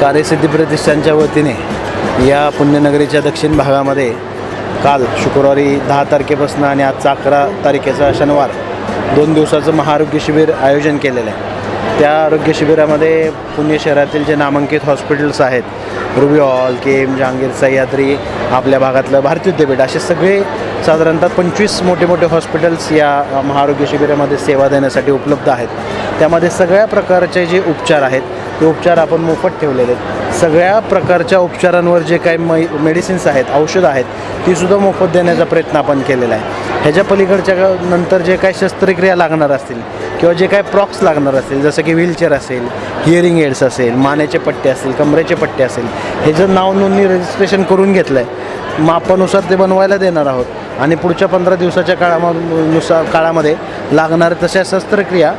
कार्यसिद्धी प्रतिष्ठानच्या वतीने या पुण्यनगरीच्या दक्षिण भागामध्ये काल शुक्रवारी दहा तारखेपासून आणि आजचा अकरा तारखेचा शनिवार दोन दिवसाचं महाआरोग्य शिबिर आयोजन केलेलं आहे. त्या आरोग्य शिबिरामध्ये पुणे शहरातील जे नामांकित हॉस्पिटल्स आहेत Ruby Hall K M Jehangir Sahyadri आपल्या भागातलं भारती विद्यापीठ असे सगळे साधारणतः पंचवीस मोठे मोठे हॉस्पिटल्स या महाआरोग्य शिबिरामध्ये सेवा देण्यासाठी उपलब्ध आहेत. त्यामध्ये सगळ्या प्रकारचे जे उपचार आहेत ते उपचार आपण मोफत ठेवलेले आहेत. सगळ्या प्रकारच्या उपचारांवर जे काही मै मेडिसिन्स आहेत औषधं आहेत तीसुद्धा मोफत देण्याचा प्रयत्न आपण केलेला आहे. ह्याच्या पलीकडच्या नंतर जे काही शस्त्रक्रिया लागणार असतील किंवा जे काय प्रॉक्स लागणार असतील जसं की व्हीलचेअर असेल हिअरिंग एड्स असेल मानेचे पट्टे असतील कमरेचे पट्टे असेल हे जर नाव नोंदणी रजिस्ट्रेशन करून घेतलं आहे मापानुसार ते बनवायला देणार आहोत. आणि पुढच्या पंधरा दिवसाच्या काळानुसार काळामध्ये लागणार तशा शस्त्रक्रिया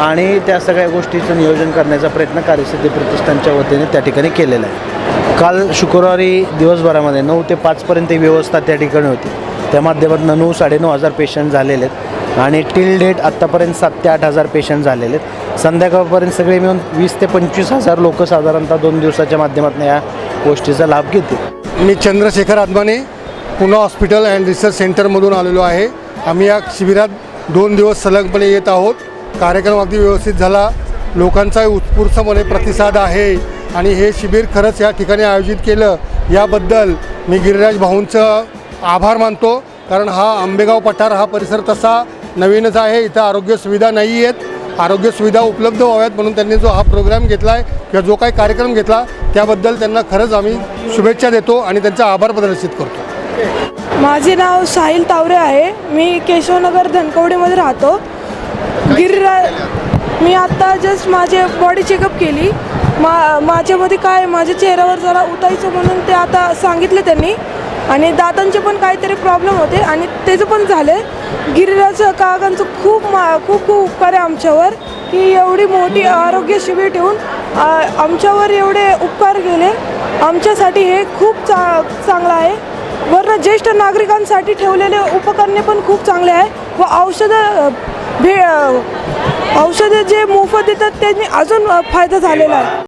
आणि त्या सगळ्या गोष्टीचं नियोजन करण्याचा प्रयत्न कार्यसिद्धी प्रतिष्ठानच्या वतीने त्या ठिकाणी केलेला आहे. काल शुक्रवारी दिवसभरामध्ये नऊ ते पाचपर्यंत ही व्यवस्था त्या ठिकाणी होती. त्या माध्यमातून नऊ साडेनऊ हजार पेशंट झालेले आहेत. आणि टिल डेट आत्तापर्यंत सात ते आठ हजार पेशंट झालेले आहेत. संध्याकाळपर्यंत सगळे मिळून वीस ते पंचवीस हजार लोक साधारणतः दोन दिवसाच्या माध्यमातून या गोष्टीचा लाभ घेतील. मी Chandrashekhar Adamane Pune hospital and research सेंटरमधून आलेलो आहे. आम्ही या शिबिरात दोन दिवस सलगपणे येत आहोत. कार्यक्रम अगदी व्यवस्थित झाला. लोकांचा उत्स्फूर्तपणे प्रतिसाद आहे आणि हे शिबिर खरंच या ठिकाणी आयोजित केलं. याबद्दल मी गिरिराज भाऊंचं आभार मानतो. कारण हा आंबेगाव पठार हा परिसर तसा नवीनच आहे. इथं आरोग्य सुविधा नाही आहेत. आरोग्य सुविधा उपलब्ध व्हाव्यात म्हणून त्यांनी जो हा प्रोग्राम घेतला आहे किंवा जो काही कार्यक्रम घेतला त्याबद्दल त्यांना खरंच आम्ही शुभेच्छा देतो आणि त्यांचा आभार प्रदर्शित करतो. माझे नाव साहिल तावरे आहे. मी केशवनगर धनकवडीमध्ये राहतो. गिरिराज मी आत्ता जस्ट माझे बॉडी चेकअप केली. मा माझ्यामध्ये काय माझ्या चेहऱ्यावर जरा उतायचं म्हणून ते आता सांगितलं त्यांनी. आणि दातांचे पण काहीतरी प्रॉब्लेम होते आणि त्याचं पण झाले गिरिराज काकांचं खूप मा खूप खूप उपकार आहे आमच्यावर. की एवढी मोठी आरोग्य शिबिर ठेवून आमच्यावर एवढे उपकार केले. आमच्यासाठी हे खूप चा चांगलं आहे. वरनं ज्येष्ठ नागरिकांसाठी ठेवलेले उपकरणे पण खूप चांगले आहे. व औषधं भे औषधे औषधं जे मोफत देतात त्यांनी अजून फायदा झालेला आहे.